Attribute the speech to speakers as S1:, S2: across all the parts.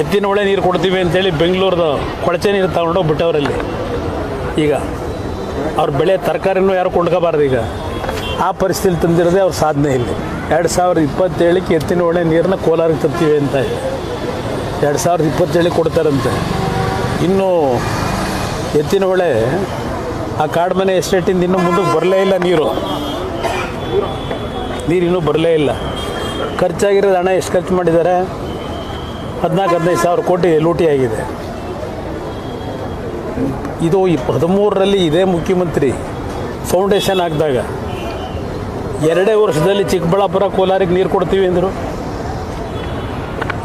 S1: ಎತ್ತಿನ ಒಳ್ಳೆ ನೀರು ಕೊಡ್ತೀವಿ ಅಂತೇಳಿ ಬೆಂಗಳೂರದ ಕೊಳಚೆ ನೀರು ತಗೊಂಡೋಗಿ ಬಿಟ್ಟವರಲ್ಲಿ. ಈಗ ಅವ್ರ ಬೆಳೆ ತರಕಾರಿನೂ ಯಾರು ಕೊಂಡ್ಕೋಬಾರ್ದು ಈಗ. ಆ ಪರಿಸ್ಥಿತಿ ತಂದಿರೋದೇ ಅವ್ರ ಸಾಧನೆ ಇಲ್ಲಿ. ಎರಡು ಸಾವಿರದ ಇಪ್ಪತ್ತೇಳಕ್ಕೆ ಎತ್ತಿನ ಒಳ್ಳೆ ನೀರನ್ನ ಕೋಲಾರಕ್ಕೆ ತರ್ತೀವಿ ಅಂತ ಎರಡು ಸಾವಿರದ ಇಪ್ಪತ್ತೇಳಿಗೆ ಕೊಡ್ತಾರಂತೆ. ಇನ್ನು ಎತ್ತಿನ ಹೊಳೆ ಆ ಕಾಡ್ಮನೆ ಎಸ್ಟೇಟಿಂದ ಇನ್ನೂ ಮುಂದಕ್ಕೆ ಬರಲೇ ಇಲ್ಲ ನೀರು. ನೀರು ಇನ್ನೂ ಬರಲೇ ಇಲ್ಲ. ಖರ್ಚಾಗಿರೋದು ಹಣ ಎಷ್ಟು ಖರ್ಚು ಮಾಡಿದ್ದಾರೆ? ಹದಿನಾಲ್ಕು, ಹದಿನೈದು ಸಾವಿರ ಕೋಟಿ ಲೂಟಿ ಆಗಿದೆ. ಇದು ಈ ಹದಿಮೂರರಲ್ಲಿ ಇದೇ ಮುಖ್ಯಮಂತ್ರಿ ಫೌಂಡೇಶನ್ ಹಾಕಿದಾಗ ಎರಡೇ ವರ್ಷದಲ್ಲಿ ಚಿಕ್ಕಬಳ್ಳಾಪುರ ಕೋಲಾರಿಗೆ ನೀರು ಕೊಡ್ತೀವಿ ಅಂದರು.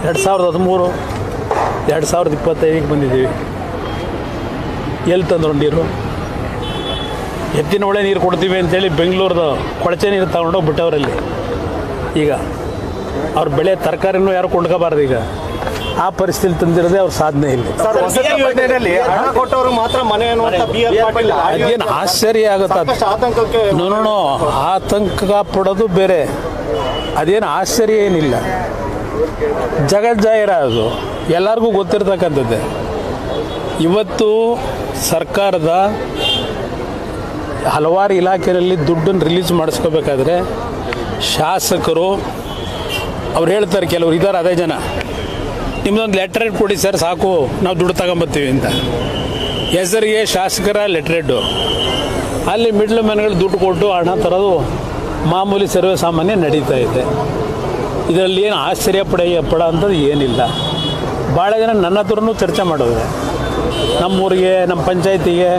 S1: ಎರಡು ಸಾವಿರದ ಹದಿಮೂರು, ಎರಡು ಸಾವಿರದ ಇಪ್ಪತ್ತೈದಕ್ಕೆ ಬಂದಿದ್ದೀವಿ. ಎಲ್ಲಿ ತಂದರು ನೀರು? ಎತ್ತಿನ ಒಳ್ಳೆ ನೀರು ಕೊಡ್ತೀವಿ ಅಂತೇಳಿ ಬೆಂಗಳೂರದ ಕೊಳಚೆ ನೀರು ತಗೊಂಡೋಗಿ ಬಿಟ್ಟವರಲ್ಲಿ. ಈಗ ಅವ್ರ ಬೆಳೆ ತರಕಾರಿನೂ ಯಾರು ಕೊಂಡ್ಕೋಬಾರ್ದು ಈಗ. ಆ ಪರಿಸ್ಥಿತಿ ತಂದಿರೋದೇ ಅವ್ರ ಸಾಧನೆ ಇಲ್ಲಿ.
S2: ಕೊಟ್ಟವರು ಮಾತ್ರ ಮನೆ
S1: ಅದೇನು ಆಶ್ಚರ್ಯ ಆಗುತ್ತೆ ನೋಡೋಣ ಆತಂಕ ಪಡೋದು ಬೇರೆ. ಅದೇನು ಆಶ್ಚರ್ಯ ಏನಿಲ್ಲ. ಜಗಜ್ಜಾಹಿರ ಅದು. ಎಲ್ಲರಿಗೂ ಗೊತ್ತಿರ್ತಕ್ಕಂಥದ್ದೇ. ಇವತ್ತು ಸರ್ಕಾರದ ಹಲವಾರು ಇಲಾಖೆಯಲ್ಲಿ ದುಡ್ಡನ್ನು ರಿಲೀಸ್ ಮಾಡಿಸ್ಕೋಬೇಕಾದ್ರೆ ಶಾಸಕರು ಅವ್ರು ಹೇಳ್ತಾರೆ ಕೆಲವರು ಇದ್ದಾರೆ ಅದೇ ಜನ. ನಿಮ್ಮದೊಂದು ಲೆಟ್ರೇಟ್ ಕೊಡಿ ಸರ್ ಸಾಕು. ನಾವು ದುಡ್ಡು ತಗೊಂಬತ್ತೀವಿ ಅಂತ. ಹೆಸರಿಗೆ ಶಾಸಕರ ಲೆಟ್ರೇಡು ಅಲ್ಲಿ ಮಿಡ್ಲ್ ಮ್ಯಾನ್ಗಳು ದುಡ್ಡು ಕೊಟ್ಟು ಹಣ ತರೋದು ಮಾಮೂಲಿ ಸರ್ವೇ ಸಾಮಾನ್ಯ ನಡೀತಾ ಇದೆ. ಇದರಲ್ಲಿ ಏನು ಆಶ್ಚರ್ಯ ಪಡ ಪಡ ಅಂಥದ್ದು ಏನಿಲ್ಲ. ಭಾಳ ಜನ ನನ್ನ ಹತ್ರನೂ ಚರ್ಚೆ ಮಾಡಿದ್ರೆ ನಮ್ಮೂರಿಗೆ, ನಮ್ಮ ಪಂಚಾಯತಿಗೆ.